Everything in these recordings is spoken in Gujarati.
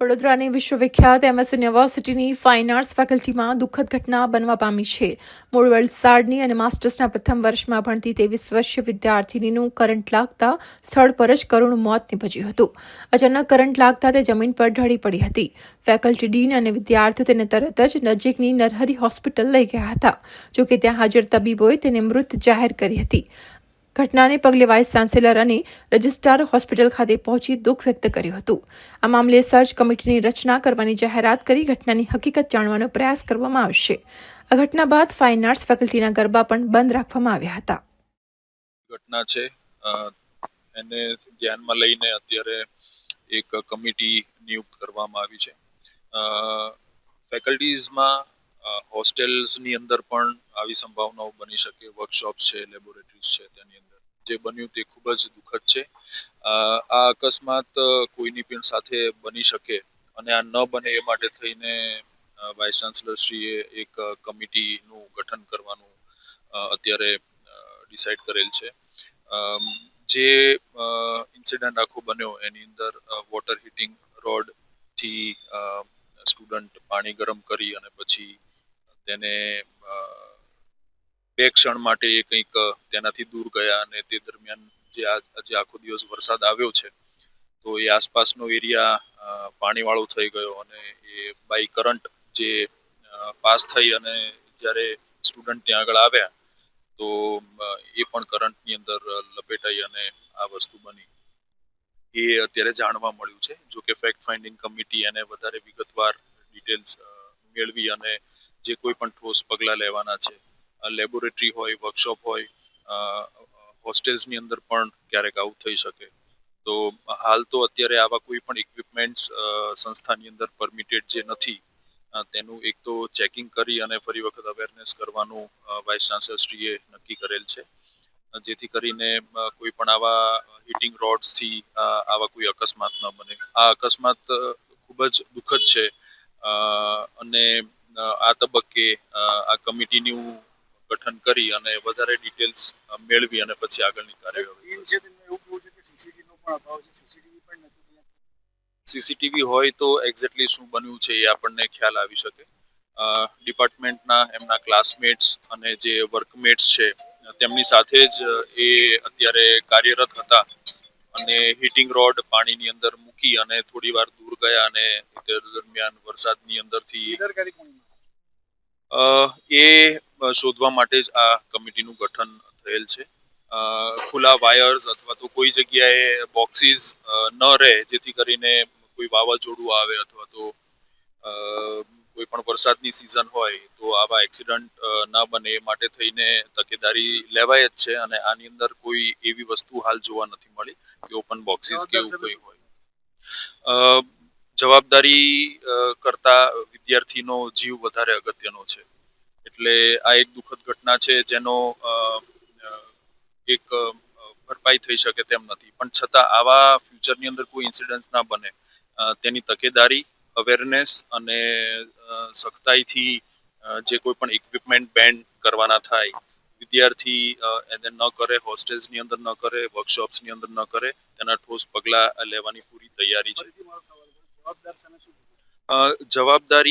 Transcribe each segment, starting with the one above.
વડોદરાની વિશ્વવિખ્યાત એમએસ યુનિવર્સિટીની ફાઇન આર્ટ્સ ફેકલ્ટીમાં દુઃખદ ઘટના બનવા પામી છે. મૂળ વલસાડની અને માસ્ટર્સના પ્રથમ વર્ષમાં ભણતી ત્રેવીસ વર્ષીય વિદ્યાર્થીનીનું કરંટ લાગતા સ્થળ પર જ કરુણ મોત નીપજ્યું હતું. અચાનક કરંટ લાગતા તે જમીન પર ઢળી પડી હતી. ફેકલ્ટી ડીન અને વિદ્યાર્થીઓ તેને તરત જ નજીકની નરહરી હોસ્પિટલ લઈ ગયા હતા. જોકે ત્યાં હાજર તબીબોએ તેને મૃત જાહેર કરી હતી. ઘટનાને પગલે વાઇસ ચાન્સેલર અને રજિસ્ટ્રાર હોસ્પિટલ ખાતે પહોંચી દુઃખ વ્યક્ત કર્યું હતું. આ મામલે સર્ચ કમિટીની રચના કરવાની જાહેરાત કરી ઘટનાની હકીકત જાણવાનો પ્રયાસ કરવામાં આવશે. આ ઘટના બાદ ફાઇન આર્ટ્સ ફેકલ્ટીના ગરબા પણ બંધ રાખવામાં આવ્યા હતા. ઘટના છે. એને ધ્યાનમાં લઈને અત્યારે એક કમિટી નિયુક્ત કરવામાં આવી છે. ફેકલ્ટીઝમાં હોસ્ટેલ્સની અંદર પણ આવી સંભાવનાઓ બની શકે વર્કશોપ છે, લેબોરેટરીઝ છે તેની અંદર. જે બન્યું તે ખૂબ જ દુઃખદ છે. આ અકસ્માત કોઈની પણ સાથે બની શકે અને આ ન બને એ માટે થઈને વાઇસ ચાન્સલરશ્રીએ એક કમિટીનું ગઠન કરવાનું અત્યારે ડિસાઇડ કરેલ છે. જે ઇન્સિડન્ટ આખો બન્યો એની અંદર વોટર હીટિંગ રોડથી સ્ટુડન્ટ પાણી ગરમ કરી અને પછી તેને બે ક્ષણ માટે એ કંઈક તેનાથી દૂર ગયા અને તે દરમિયાન જે આ, જે આખો દિવસ વરસાદ આવ્યો છે, તો એ આસપાસનો એરિયા પાણીવાળો થઈ ગયો અને એ બાય કરંટ જે પાસ થઈ અને જ્યારે સ્ટુડન્ટ ત્યાં આગળ આવ્યા, તો એ પણ કરંટની અંદર લપેટાઈ અને આ વસ્તુ બની. એ અત્યારે જાણવા મળ્યું છે જો કે ફેક્ટ ફાઇન્ડિંગ કમિટી એને વધારે વિગતવાર ડિટેલ્સ મેળવી અને જે કોઈ પણ ઠોસ પગલાં લેવાના છે લેબોરેટરી હોય વર્કશોપ હોય હોસ્ટેલ્સની અંદર પણ ક્યારેક આવું થઈ શકે. તો હાલ તો અત્યારે આવા કોઈ પણ ઇક્વિપમેન્ટ્સ સંસ્થાની અંદર પરમિટેડ જે નથી તેનું એક તો ચેકિંગ કરી અને ફરી વખત અવેરનેસ કરવાનું વાઇસ ચાન્સલરશ્રીએ નક્કી કરેલ છે. જેથી કરીને કોઈ પણ આવા હીટિંગ રોડ્સથી આવા કોઈ અકસ્માત ન બને. આ અકસ્માત ખૂબ જ દુઃખદ છે અને આ તબક્કે આ કમિટીનું ગઠન કરી અને વધારે ડિટેલ્સ મેળવી અને પછી આગળની કાર્યવાહી સીસીટીવી હોય તો એક્ઝેક્ટલી શું બન્યું છે એ આપણને ખ્યાલ આવી શકે. ડિપાર્ટમેન્ટના એમના ક્લાસમેટ્સ અને જે વર્કમેટ્સ છે તેમની સાથે જ એ અત્યારે કાર્યરત હતા. અને હીટિંગ રોડ પાણીની અંદર મૂકી અને થોડી વાર દૂર ગયા અને તે દરમિયાન વરસાદની અંદરથી એ શોધવા માટે જ આ કમિટીનું ગઠન થયેલ છે. ખુલ્લા વાયર્સ અથવા તો કોઈ જગ્યાએ બોક્સીસ ન રહે જેથી કરીને કોઈ વાવાઝોડું આવે અથવા તો કોઈ પણ વરસાદની સિઝન હોય તો આવા એક્સિડન્ટ ન બને. એ માટે થઈને તકેદારી લેવાય જ છે અને આની અંદર કોઈ એવી વસ્તુ હાલ જોવા નથી મળી કે ઓપન બોક્સીસ કે એવું કોઈ હોય. અ, જવાબદારી કરતા વિદ્યાર્થીનો જીવ વધારે અગત્યનો છે. એટલે આ એક દુઃખદ ઘટના છે જેનો એક ભરપાઈ થઈ શકે તેમ નથી. પણ છતાં આવા ફ્યુચરની અંદર કોઈ ઇન્સિડન્સ ના બને. તેની તકેદારી અવેરનેસ અને સખ્તાઈથી જે કોઈ પણ ઇક્વિપમેન્ટ બેન્ડ કરવાના થાય, વિદ્યાર્થી એને ન કરે હોસ્ટેલ્સની અંદર ન કરે વર્કશોપ્સની અંદર ન કરે, તેના ઠોસ પગલાં લેવાની પૂરી તૈયારી છે. જવાબદાર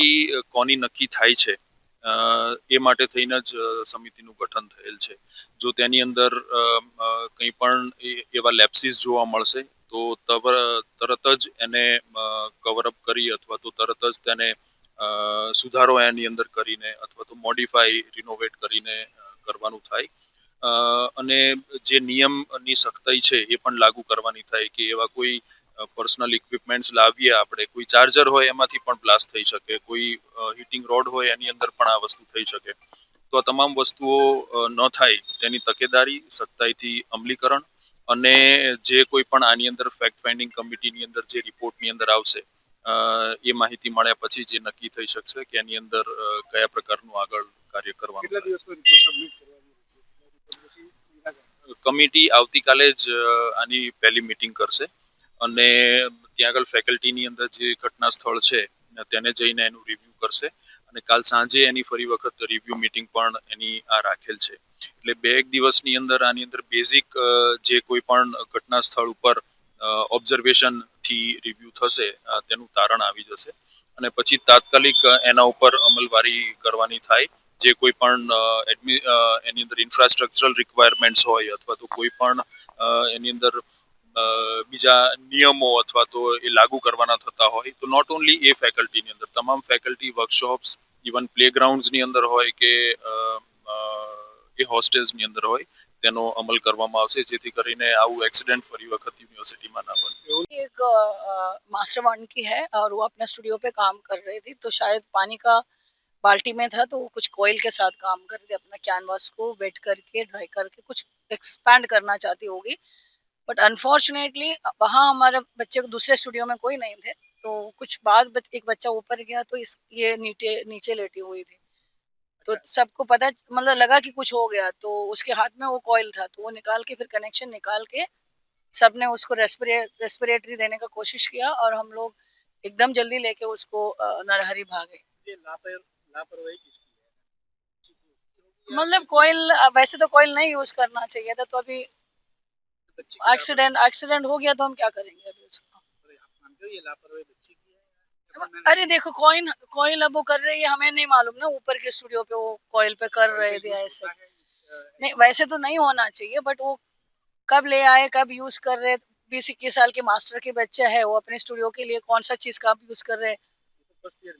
કોની નક્કી થાય છે? એ માટે થઈને જ સમિતિનું ગઠન થયેલ છે. જો તેની અંદર કંઈ પણ એવા લેપ્સીસ જોવા મળશે, તો તરત જ એને કવરઅપ કરી અથવા તો તરત જ તેને સુધારો એની અંદર કરીને અથવા તો મોડિફાઈ રિનોવેટ કરીને કરવાનું થાય. અને જે નિયમની સખ્તાઈ છે, એ પણ લાગુ કરવાની થાય કે એવા કોઈ પર્સનલ ઇક્વિપમેન્ટ્સ લાવીએ આપણે. કોઈ ચાર્જર હોય એમાંથી પણ બ્લાસ્ટ થઈ શકે. કોઈ હીટિંગ રોડ હોય એની અંદર પણ આ વસ્તુ થઈ શકે. તો આ તમામ વસ્તુઓ ન થાય તેની તકેદારી સખ્તાઈથી અમલીકરણ અને જે કોઈ પણ આની અંદર ફેક્ટ ફાઇન્ડિંગ કમિટીની અંદર જે રિપોર્ટની અંદર આવશે એ માહિતી મળ્યા પછી જે નક્કી થઈ શકશે કે એની અંદર કયા પ્રકારનું આગળ કાર્ય કરવાનું કમિટી આવતીકાલે જ આની પહેલી મીટિંગ કરશે. અને ત્યાં આગળ ફેકલ્ટીની અંદર જે ઘટના સ્થળ છે, તેને જઈને એનું રિવ્યુ કરશે. અને કાલ સાંજે એની ફરી વખત રિવ્યુ મીટિંગ પણ એની આ રાખેલ છે. એટલે બે એક દિવસની અંદર, આની અંદર બેઝિક જે કોઈ પણ ઘટના સ્થળ ઉપર ઓબ્ઝર્વેશનથી રિવ્યુ થશે તેનું તારણ આવી જશે. અને પછી તાત્કાલિક એના ઉપર અમલવારી કરવાની થાય. જે કોઈ પણ એની અંદર ઇન્ફ્રાસ્ટ્રક્ચરલ રિક્વાયરમેન્ટ્સ હોય અથવા તો કોઈ પણ એની અંદર બીજા નિયમો અથવા તો એ લાગુ કરવાના થતા હોય તો નોટ ઓનલી એ ફેકલ્ટીની અંદર તમામ ફેકલ્ટી વર્કશોપ્સ ઇવન પ્લેગ્રાઉન્ડ્સની અંદર હોય કે અ, અ, એ હોસ્ટેલ્સની અંદર હોય તેનો અમલ કરવામાં આવશે જેથી કરીને આવું એક્સિડન્ટ ફરી વખત યુનિવર્સિટીમાં ના બને एक मास्टर वन की है और वो अपने स्टूडियो पे काम कर रही थी तो शायद पानी का बाल्टी में था तो वो कुछ कोयल के साथ काम कर रही थी अपना कैनवास को वेट करके ड्राई करके कुछ एक्सपैंड करना चाहती होगी बट अनफॉर्चुनेटली वहाँ हमारे बच्चे को दूसरे स्टूडियो में कोई नहीं थे तो कुछ बाद बच, एक बच्चा ऊपर गया तो इस ये नीचे नीचे लेटी हुई थी। तो सबको पता मतलब लगा कि कुछ हो गया तो उसके हाथ में वो कॉइल था तो वो निकाल के फिर कनेक्शन निकाल के सबने उसको रेस्पिरे रेस्पिरेटरी देने का कोशिश किया और हम लोग एकदम जल्दी लेके उसको नरहरी भागे। मतलब कोयल वैसे तो कोयल नहीं यूज़ करना चाहिए था तो अभी बच्चे एक्सीडेंट एक्सीडेंट हो गया तो हम क्या करेंगे अभी उसको? हो है? अरे देखो कॉइन कॉइल अब वो कर रही है हमें नहीं मालूम ना ऊपर के स्टूडियो पे वो कॉइल पे कर रहे थे ऐसे। नहीं वैसे तो नहीं होना चाहिए बट वो कब ले आए कब यूज़ कर रहे बीस इक्कीस साल के मास्टर के बच्चे है वो अपने स्टूडियो के लिए कौन सा चीज़ का यूज़ कर रहे हैं? फ़र्स्ट ईयर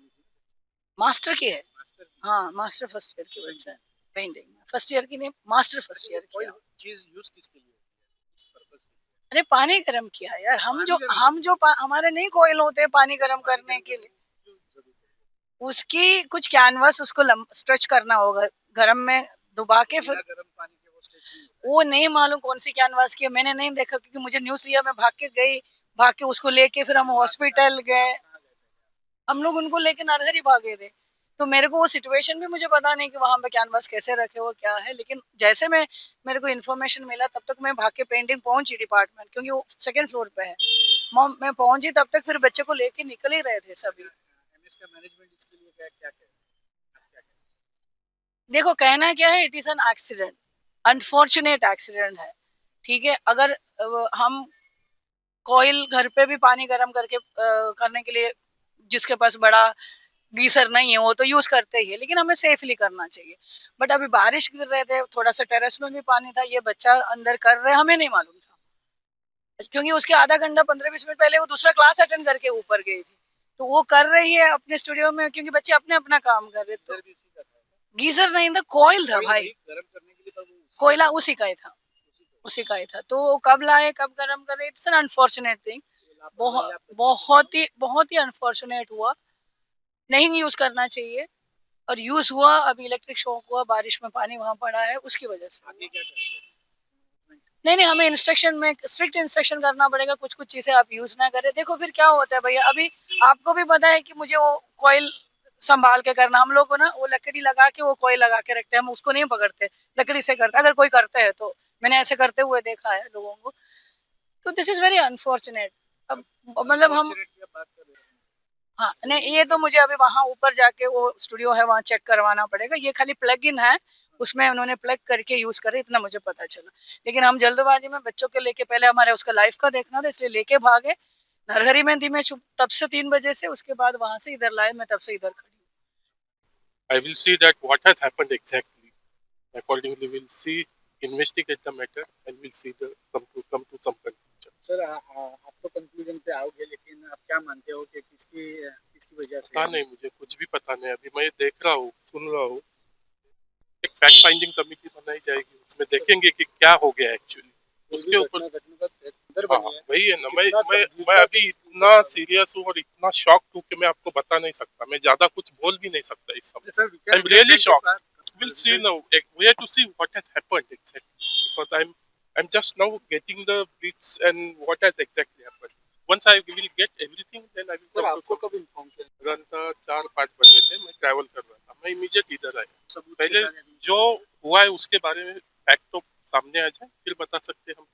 मास्टर की? है मास्टर हाँ मास्टर फ़र्स्ट ईयर के बच्चे है पेंटिंग फ़र्स्ट ईयर की नहीं मास्टर फ़र्स्ट ईयर की चीज़ यूज़ किसके लिए होती है किस पर्पस के लिए अरे पानी गर्म किया यार। हम जो हम जो हमारे नहीं कोयल होते पानी गर्म करने के लिए। उसकी कुछ कैनवास उसको स्ट्रेच करना होगा। गर्म में डुबा के फिर वो नहीं मालूम कौन सी कैनवास की है। मैंने नहीं देखा क्योंकि मुझे न्यूज़ लिया मैं भाग के गई भाग के उसको लेके फिर हम हॉस्पिटल गए। हम लोग उनको लेके नरहरी भागे थे। तो मेरे को वो सिचुएशन भी मुझे पता नहीं कि वहाँ पे कैनवास कैसे रखे हो क्या है। लेकिन जैसे मैं मेरे को इन्फॉर्मेशन मिला तब तक मैं भाग के पेंटिंग पहुँची डिपार्टमेंट क्योंकि वो सेकंड फ्लोर पे है। मॉम मैं पहुँची तब तक फिर बच्चे को लेके निकल ही रहे थे सभी। देखो कहना क्या है it is an accident unfortunate accident है। ठीक है अगर हम कोयल घर पे भी पानी गर्म करके अ, करने के लिए जिसके पास बड़ा गीसर नहीं है, वो तो यूज़ करते ही है, लेकिन हमें सेफली करना चाहिए। बट अभी बारिश गिर रहे थे थोड़ा सा टेरेस में भी पानी था, ये बच्चा अंदर कर रहे, हमें नहीं मालूम था। क्योंकि उसके आधा घंटा, पंद्रह बीस मिनट पहले वो दूसरा क्लास अटेंड करके ऊपर गई थी। तो वो कर रही है अपने स्टूडियो में, क्योंकि बच्चे अपने अपना काम कर रहे थे। गीजर नहीं था कोयल था भाई। तो कोयला उसी का ही था, उसी का ही था। तो वो कब लाए, कब गर्म करे इट्स एन अनफॉर्चुनेट थिंग बहुत ही बहुत ही अनफॉर्चुनेट हुआ। नहीं यूज़ करना चाहिए। और यूज़ हुआ अभी इलेक्ट्रिक शॉक हुआ बारिश में पानी वहाँ पड़ा है उसकी वजह से। नहीं नहीं हमें इंस्ट्रक्शन में स्ट्रिक्ट इंस्ट्रक्शन करना पड़ेगा कुछ कुछ चीज़ें आप यूज़ ना करें। देखो फिर क्या होता है भैया अभी आपको भी पता है कि मुझे वो कोयल संभाल के करना हम लोग को ना वो लकड़ी लगा के वो कोयल लगा के रखते हैं हम उसको नहीं पकड़ते लकड़ी से करते अगर कोई करते हैं तो मैंने ऐसे करते हुए देखा है लोगों को। तो दिस इज़ वेरी अनफॉर्चुनेट अब मतलब हम Unfortunate की आप बात कर रहे हैं हाँ नहीं ये तो मुझे अभी वहाँ ऊपर जाके वो स्टूडियो है वहाँ चेक करवाना पड़ेगा ये खाली प्लग इन है उसमें उन्होंने प्लग करके यूज़ करे इतना मुझे पता चला लेकिन हम जल्दबाजी में बच्चों के लेके पहले हमारे उसका लाइफ का देखना था इसलिए लेके भागे नरहरी में थी मैं तब से तीन बजे से उसके बाद वहाँ से इधर लाए मैं तब से इधर खड़ी हूँ I will see that what has happened exactly. Accordingly, we'll see, investigate the matter, and we'll see the some to come to some conclusion. Sir आप तो कंक्लूजन पे आओगे लेकिन आप क्या मानते हो कि किसकी किसकी वजह से? पता नहीं मुझे कुछ भी पता नहीं। अभी मैं देख रहा हूँ सुन रहा हूँ। एक फैक्ट फाइंडिंग कमेटी बनाई जाएगी उसमें देखेंगे कि क्या हो गया एक्चुअली उसके ऊपर हाँ, वही है ना मैं मैं मैं अभी इतना सीरियस हूँ और इतना शॉक हूँ कि मैं आपको बता नहीं सकता। मैं ज़्यादा कुछ बोल भी नहीं सकता इस समय। Sir we can I'm really understand the shocked. fact- we'll see now. eh, We have to see I'm just now getting the bits and what has exactly happened. Once I will get everything, then I will sir come to आपको some- कब इन्फॉर्म किया रन था चार पाँच बजे थे मैं ट्रैवल कर रहा था मैं इमीडिएट इधर आया सबूत के पहले साथ जो हुआ है उसके बारे में फैक्ट तो सामने आ जाए फिर बता सकते हैं हम